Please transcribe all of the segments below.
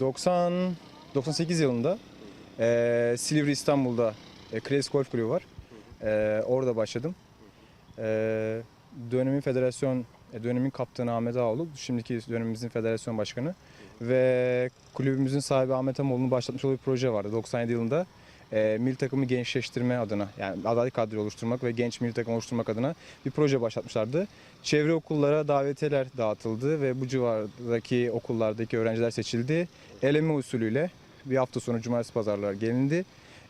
90 98 yılında e, Silivri İstanbul'da e, Kres Golf Kulübü var. E, orada başladım. E, dönemin federasyon, e, dönemin kaptanı Ahmet Ağoğlu, şimdiki dönemimizin federasyon başkanı ve kulübümüzün sahibi Ahmet Amoğlu'nun başlatmış olduğu bir proje vardı 97 yılında. E, milli takımı gençleştirme adına yani aday kadro oluşturmak ve genç milli takım oluşturmak adına bir proje başlatmışlardı. Çevre okullara davetiyeler dağıtıldı ve bu civardaki okullardaki öğrenciler seçildi. Eleme usulüyle bir hafta sonu cumartesi pazarlar gelindi.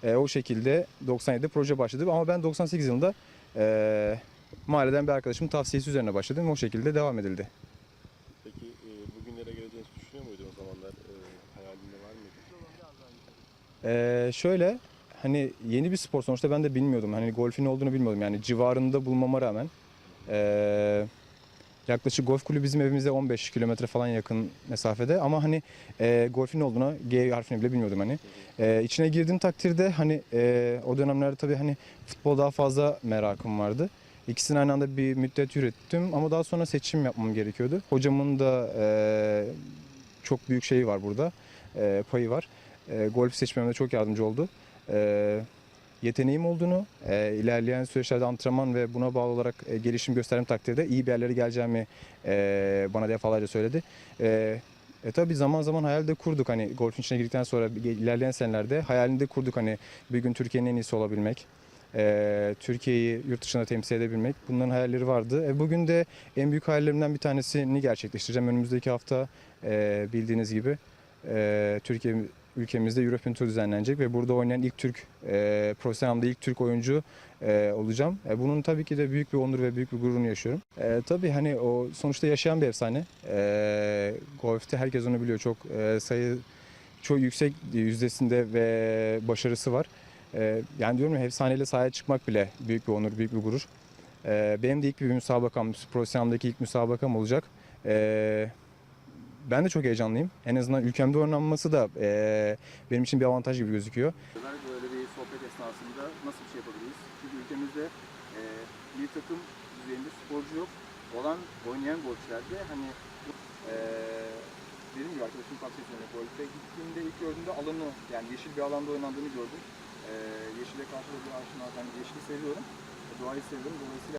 E, o şekilde 97'de proje başladı ama ben 98 yılında e, mahalleden bir arkadaşımın tavsiyesi üzerine başladım. O şekilde devam edildi. Ee, şöyle hani yeni bir spor sonuçta ben de bilmiyordum. Hani golfün ne olduğunu bilmiyordum. Yani civarında bulmama rağmen ee, yaklaşık golf kulübü bizim evimize 15 kilometre falan yakın mesafede ama hani ee, golfün ne olduğunu G harfini bile bilmiyordum hani. Ee, içine girdiğim takdirde hani ee, o dönemlerde tabii hani futbol daha fazla merakım vardı. İkisini aynı anda bir müddet yürüttüm ama daha sonra seçim yapmam gerekiyordu. Hocamın da ee, çok büyük şeyi var burada, ee, payı var e, golf seçmemde çok yardımcı oldu. E, yeteneğim olduğunu, e, ilerleyen süreçlerde antrenman ve buna bağlı olarak e, gelişim gösterdiğim takdirde iyi bir yerlere geleceğimi e, bana defalarca söyledi. E, e tabi zaman zaman hayal de kurduk hani golfün içine girdikten sonra ilerleyen senelerde hayalinde kurduk hani bir gün Türkiye'nin en iyisi olabilmek. e, Türkiye'yi yurt dışında temsil edebilmek bunların hayalleri vardı. E, bugün de en büyük hayallerimden bir tanesini gerçekleştireceğim. Önümüzdeki hafta e, bildiğiniz gibi e, Türkiye ülkemizde European Tour düzenlenecek ve burada oynayan ilk Türk, e, profesyonel anlamda ilk Türk oyuncu e, olacağım. E, bunun tabii ki de büyük bir onur ve büyük bir gururunu yaşıyorum. E, tabii hani o sonuçta yaşayan bir efsane. E, golfte herkes onu biliyor. Çok e, sayı çok yüksek yüzdesinde ve başarısı var. E, yani diyorum ya efsaneyle sahaya çıkmak bile büyük bir onur, büyük bir gurur. E, benim de ilk bir müsabakam, profesyoneldeki ilk müsabakam olacak. E, ben de çok heyecanlıyım. En azından ülkemde oynanması da eee, benim için bir avantaj gibi gözüküyor. Böyle bir sohbet esnasında nasıl bir şey yapabiliriz? Çünkü ülkemizde e, bir takım düzeyinde sporcu yok. Olan oynayan golfçilerde hani e, dediğim gibi arkadaşım tavsiyesi üzerine golfe gittiğimde ilk gördüğümde alanı yani yeşil bir alanda oynandığını gördüm. E, yeşile karşı bir aşina, yani yeşili seviyorum. Doğayı seviyorum. Dolayısıyla